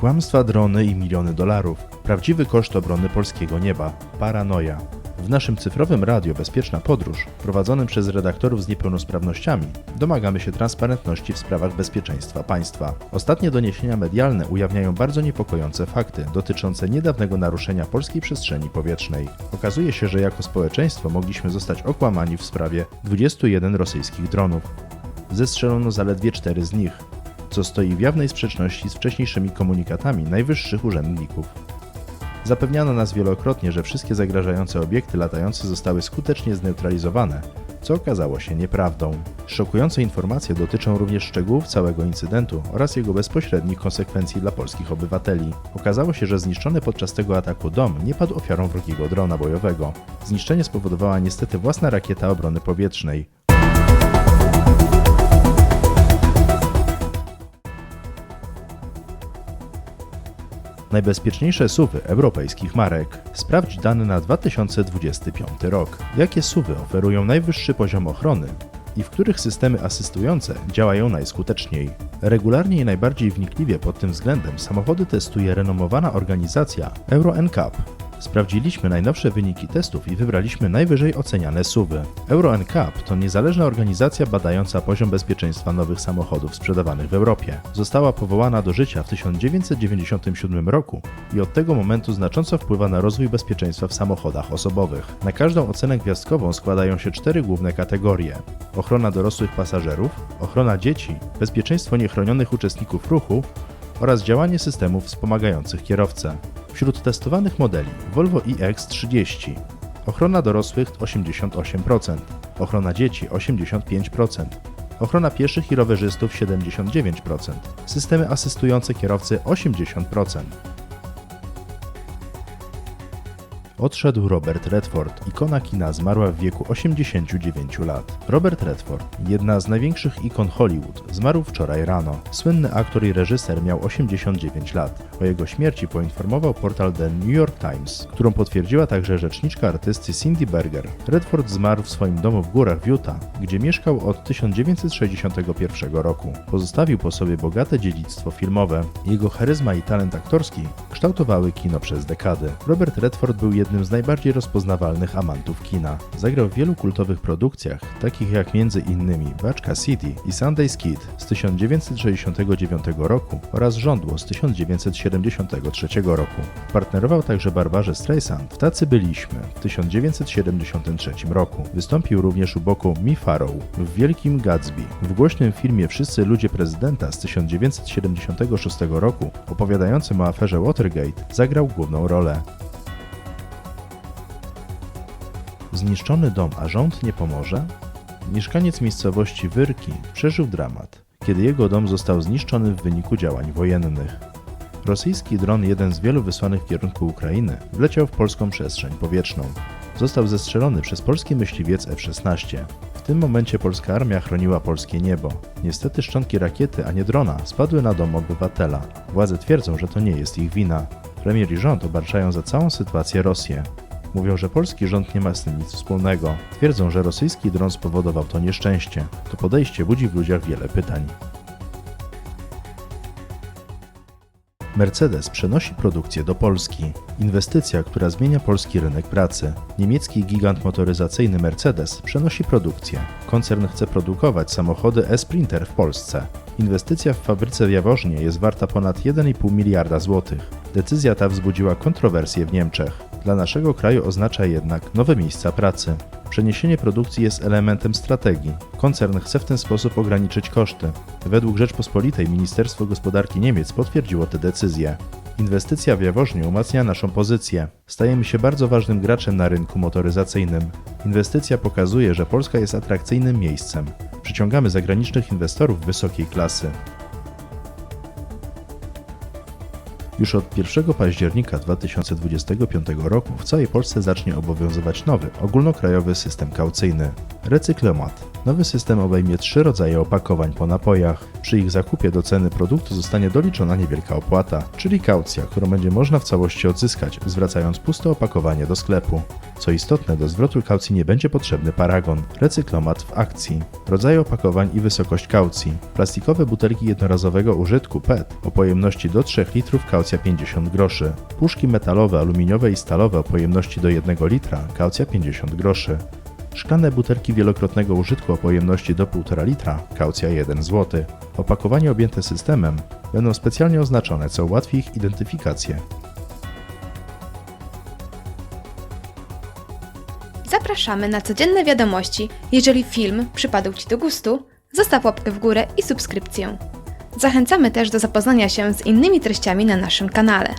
Kłamstwa, drony i miliony dolarów. Prawdziwy koszt obrony polskiego nieba. Paranoja. W naszym cyfrowym radio Bezpieczna Podróż, prowadzonym przez redaktorów z niepełnosprawnościami, domagamy się transparentności w sprawach bezpieczeństwa państwa. Ostatnie doniesienia medialne ujawniają bardzo niepokojące fakty dotyczące niedawnego naruszenia polskiej przestrzeni powietrznej. Okazuje się, że jako społeczeństwo mogliśmy zostać okłamani w sprawie 21 rosyjskich dronów. Zestrzelono zaledwie cztery z nich, co stoi w jawnej sprzeczności z wcześniejszymi komunikatami najwyższych urzędników. Zapewniano nas wielokrotnie, że wszystkie zagrażające obiekty latające zostały skutecznie zneutralizowane, co okazało się nieprawdą. Szokujące informacje dotyczą również szczegółów całego incydentu oraz jego bezpośrednich konsekwencji dla polskich obywateli. Okazało się, że zniszczony podczas tego ataku dom nie padł ofiarą wrogiego drona bojowego. Zniszczenie spowodowała niestety własna rakieta obrony powietrznej, Najbezpieczniejsze suwy europejskich marek. Sprawdź dane na 2025 rok. Jakie suwy oferują najwyższy poziom ochrony i w których systemy asystujące działają najskuteczniej. Regularnie i najbardziej wnikliwie pod tym względem samochody testuje renomowana organizacja Euro NCAP. Sprawdziliśmy najnowsze wyniki testów i wybraliśmy najwyżej oceniane SUVy. Euro NCAP to niezależna organizacja badająca poziom bezpieczeństwa nowych samochodów sprzedawanych w Europie. Została powołana do życia w 1997 roku i od tego momentu znacząco wpływa na rozwój bezpieczeństwa w samochodach osobowych. Na każdą ocenę gwiazdkową składają się cztery główne kategorie: ochrona dorosłych pasażerów, ochrona dzieci, bezpieczeństwo niechronionych uczestników ruchu oraz działanie systemów wspomagających kierowcę. Wśród testowanych modeli Volvo iX30 ochrona dorosłych 88%, ochrona dzieci 85%, ochrona pieszych i rowerzystów 79%, systemy asystujące kierowcy 80%. Odszedł Robert Redford, ikona kina zmarła w wieku 89 lat. Robert Redford, jedna z największych ikon Hollywood, zmarł wczoraj rano. Słynny aktor i reżyser miał 89 lat. O jego śmierci poinformował portal The New York Times, którą potwierdziła także rzeczniczka artysty Cindy Berger. Redford zmarł w swoim domu w górach w Utah, gdzie mieszkał od 1961 roku. Pozostawił po sobie bogate dziedzictwo filmowe. Jego charyzma i talent aktorski kształtowały kino przez dekady. Robert Redford był jednym jednym z najbardziej rozpoznawalnych amantów kina. Zagrał w wielu kultowych produkcjach, takich jak m.in. Baczka City i Sunday Kid z 1969 roku oraz Żądło z 1973 roku. Partnerował także Barbarze Streisand w Tacy byliśmy w 1973 roku. Wystąpił również u boku Mi Farrow w Wielkim Gatsby. W głośnym filmie Wszyscy ludzie prezydenta z 1976 roku opowiadającym o aferze Watergate zagrał główną rolę. Zniszczony dom, a rząd nie pomoże? Mieszkaniec miejscowości Wyrki przeżył dramat, kiedy jego dom został zniszczony w wyniku działań wojennych. Rosyjski dron, jeden z wielu wysłanych w kierunku Ukrainy, wleciał w polską przestrzeń powietrzną. Został zestrzelony przez polski myśliwiec F-16. W tym momencie polska armia chroniła polskie niebo. Niestety szczątki rakiety, a nie drona, spadły na dom obywatela. Władze twierdzą, że to nie jest ich wina. Premier i rząd obarczają za całą sytuację Rosję. Mówią, że polski rząd nie ma z tym nic wspólnego. Twierdzą, że rosyjski dron spowodował to nieszczęście. To podejście budzi w ludziach wiele pytań. Mercedes przenosi produkcję do Polski. Inwestycja, która zmienia polski rynek pracy. Niemiecki gigant motoryzacyjny Mercedes przenosi produkcję. Koncern chce produkować samochody e-Sprinter w Polsce. Inwestycja w fabryce w Jaworznie jest warta ponad 1,5 miliarda złotych. Decyzja ta wzbudziła kontrowersje w Niemczech. Dla naszego kraju oznacza jednak nowe miejsca pracy. Przeniesienie produkcji jest elementem strategii. Koncern chce w ten sposób ograniczyć koszty. Według Rzeczpospolitej Ministerstwo Gospodarki Niemiec potwierdziło tę decyzję. Inwestycja w Jaworznie umacnia naszą pozycję. Stajemy się bardzo ważnym graczem na rynku motoryzacyjnym. Inwestycja pokazuje, że Polska jest atrakcyjnym miejscem. Przyciągamy zagranicznych inwestorów wysokiej klasy. Już od 1 października 2025 roku w całej Polsce zacznie obowiązywać nowy, ogólnokrajowy system kaucyjny. Recyklomat. Nowy system obejmie trzy rodzaje opakowań po napojach. Przy ich zakupie do ceny produktu zostanie doliczona niewielka opłata, czyli kaucja, którą będzie można w całości odzyskać, zwracając puste opakowanie do sklepu. Co istotne, do zwrotu kaucji nie będzie potrzebny paragon. Recyklomat w akcji. Rodzaje opakowań i wysokość kaucji. Plastikowe butelki jednorazowego użytku PET o pojemności do 3 litrów kaucja 50 groszy. Puszki metalowe, aluminiowe i stalowe o pojemności do 1 litra kaucja 50 groszy. Szklane butelki wielokrotnego użytku o pojemności do 1,5 litra, kaucja 1 zł. Opakowania objęte systemem będą specjalnie oznaczone, co ułatwi ich identyfikację. Zapraszamy na codzienne wiadomości. Jeżeli film przypadł Ci do gustu, zostaw łapkę w górę i subskrypcję. Zachęcamy też do zapoznania się z innymi treściami na naszym kanale.